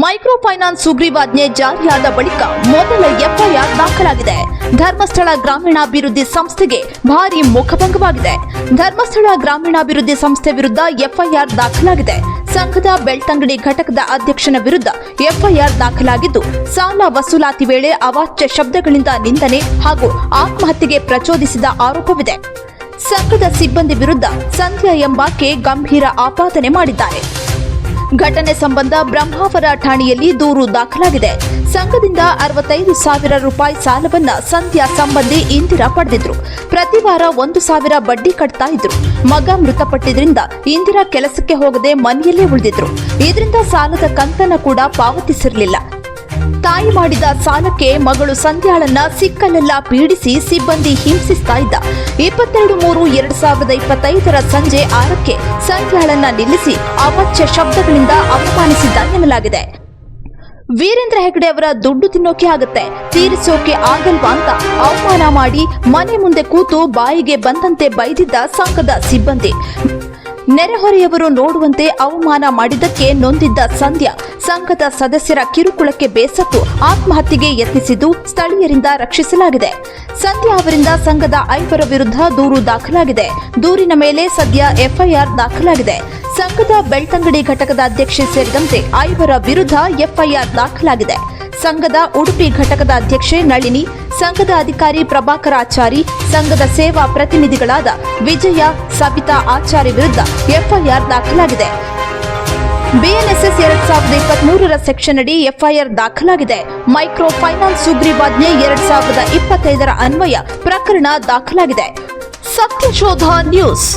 Micro finance ಸುಗ್ರೀವಾಜ್ಞೆ ಜಾರಿಯಾದ ಬಳಿಕ ಮೊದಲ ಎಫ್ಐಆರ್ ದಾಖಲಾಗಿದೆ. ಧರ್ಮಸ್ಥಳ ಗ್ರಾಮೀಣಾಭಿವೃದ್ಧಿ ಸಂಸ್ಥೆಗೆ ಭಾರಿ ಮುಖಭಂಗವಾಗಿದೆ. ಧರ್ಮಸ್ಥಳ ಗ್ರಾಮೀಣಾಭಿವೃದ್ಧಿ ಸಂಸ್ಥೆ ವಿರುದ್ಧ ಎಫ್ಐಆರ್ ದಾಖಲಾಗಿದೆ. ಸಂಘದ ಬೆಳ್ತಂಗಡಿ ಘಟಕದ ಅಧ್ಯಕ್ಷನ ವಿರುದ್ಧ ಎಫ್ಐಆರ್ ದಾಖಲಾಗಿದ್ದು, ಸಾಲ ವಸೂಲಾತಿ ವೇಳೆ ಅವಾಚ್ಯ ಶಬ್ದಗಳಿಂದ ನಿಂದನೆ ಹಾಗೂ ಆತ್ಮಹತ್ಯೆಗೆ ಪ್ರಚೋದಿಸಿದ ಆರೋಪವಿದೆ. ಸಂಘದ ಸಿಬ್ಬಂದಿ ವಿರುದ್ಧ ಸಂಧ್ಯಾ ಎಂಬಾಕೆ ಗಂಭೀರ ಆಪಾದನೆ ಮಾಡಿದ್ದಾರೆ. ಘಟನೆ ಸಂಬಂಧ ಬ್ರಹ್ಮಾವರ ಠಾಣೆಯಲ್ಲಿ ದೂರು ದಾಖಲಾಗಿದೆ. ಸಂಘದಿಂದ ಅರವತ್ತೈದು ಸಾವಿರ ರೂಪಾಯಿ ಸಾಲವನ್ನ ಸಂಧ್ಯಾ ಸಂಬಂಧಿ ಇಂದಿರಾ ಪಡೆದಿದ್ರು. ಪ್ರತಿ ವಾರ ಒಂದು ಸಾವಿರ ಬಡ್ಡಿ ಕಟ್ತಾ ಇದ್ರು. ಮಗ ಮೃತಪಟ್ಟಿದ್ರಿಂದ ಇಂದಿರಾ ಕೆಲಸಕ್ಕೆ ಹೋಗದೆ ಮನೆಯಲ್ಲೇ ಉಳಿದಿದ್ರು. ಇದರಿಂದ ಸಾಲದ ಕಂತನ್ನ ಕೂಡ ಪಾವತಿಸಿರಲಿಲ್ಲ. ತಾಯಿ ಮಾಡಿದ ಸಾಲಕ್ಕೆ ಮಗಳು ಸಂಧ್ಯಾಳನ್ನ ಸಿಕ್ಕಲೆಲ್ಲ ಪೀಡಿಸಿ ಸಿಬ್ಬಂದಿ ಹಿಂಸಿಸ್ತಾ ಇದ್ದ. ಇಪ್ಪತ್ತೆರಡು ಮೂರು ಎರಡ್ ಸಾವಿರದ ಇಪ್ಪತ್ತೈದರ ಸಂಜೆ ಆರಕ್ಕೆ ಸಂಧ್ಯಾಳನ್ನ ನಿಲ್ಲಿಸಿ ಅಪಚ್ಯ ಶಬ್ದಗಳಿಂದ ಅವಮಾನಿಸಿದ್ದ ಎನ್ನಲಾಗಿದೆ. ವೀರೇಂದ್ರ ಹೆಗಡೆ ಅವರ ದುಡ್ಡು ತಿನ್ನೋಕೆ ಆಗತ್ತೆ, ತೀರಿಸೋಕೆ ಆಗಲ್ವಾ ಅಂತ ಅವಮಾನ ಮಾಡಿ ಮನೆ ಮುಂದೆ ಕೂತು ಬಾಯಿಗೆ ಬಂದಂತೆ ಬೈದಿದ್ದ ಸಂಘದ ಸಿಬ್ಬಂದಿ. ನೆರೆಹೊರೆಯವರು ನೋಡುವಂತೆ ಅವಮಾನ ಮಾಡಿದ್ದಕ್ಕೆ ನೊಂದಿದ್ದ ಸಂಧ್ಯಾ, ಸಂಘದ ಸದಸ್ಯರ ಕಿರುಕುಳಕ್ಕೆ ಬೇಸತ್ತು ಆತ್ಮಹತ್ಯೆಗೆ ಯತ್ನಿಸಿದ್ದು ಸ್ಥಳೀಯರಿಂದ ರಕ್ಷಿಸಲಾಗಿದೆ. ಸಂಧ್ಯಾ ಅವರಿಂದ ಸಂಘದ ಐವರ ವಿರುದ್ಧ ದೂರು ದಾಖಲಾಗಿದೆ. ದೂರಿನ ಮೇಲೆ ಸದ್ಯ ಎಫ್ಐಆರ್ ದಾಖಲಾಗಿದೆ. ಸಂಘದ ಬೆಳ್ತಂಗಡಿ ಘಟಕದ ಅಧ್ಯಕ್ಷೆ ಸೇರಿದಂತೆ ಐವರ ವಿರುದ್ಧ ಎಫ್ಐಆರ್ ದಾಖಲಾಗಿದೆ. ಸಂಘದ ಉಡುಪಿ ಘಟಕದ ಅಧ್ಯಕ್ಷೆ ನಳಿನಿ ಸಂಘದ ಅಧಿಕಾರಿ ಪ್ರಭಾಕರ ಆಚಾರಿ, ಸಂಘದ ಸೇವಾ ಪ್ರತಿನಿಧಿಗಳಾದ ವಿಜಯ ಸಬಿತಾ ಆಚಾರಿ ವಿರುದ್ಧ ಎಫ್ಐಆರ್ ದಾಖಲಾಗಿದೆ. ಬಿಎನ್ಎಸ್ಎಸ್ ಎರಡ್ ಸಾವಿರದ ಇಪ್ಪತ್ತ್ ಮೂರರ ಸೆಕ್ಷನ್ ಅಡಿ ಎಫ್ಐಆರ್ ದಾಖಲಾಗಿದೆ. ಮೈಕ್ರೋ ಫೈನಾನ್ಸ್ ಸುಗ್ರೀವಾಜ್ಞೆ ಎರಡ್ ಸಾವಿರದ ಇಪ್ಪತ್ತೈದರ ಅನ್ವಯ ಪ್ರಕರಣ ದಾಖಲಾಗಿದೆ. ಸತ್ಯಶೋಧ ನ್ಯೂಸ್.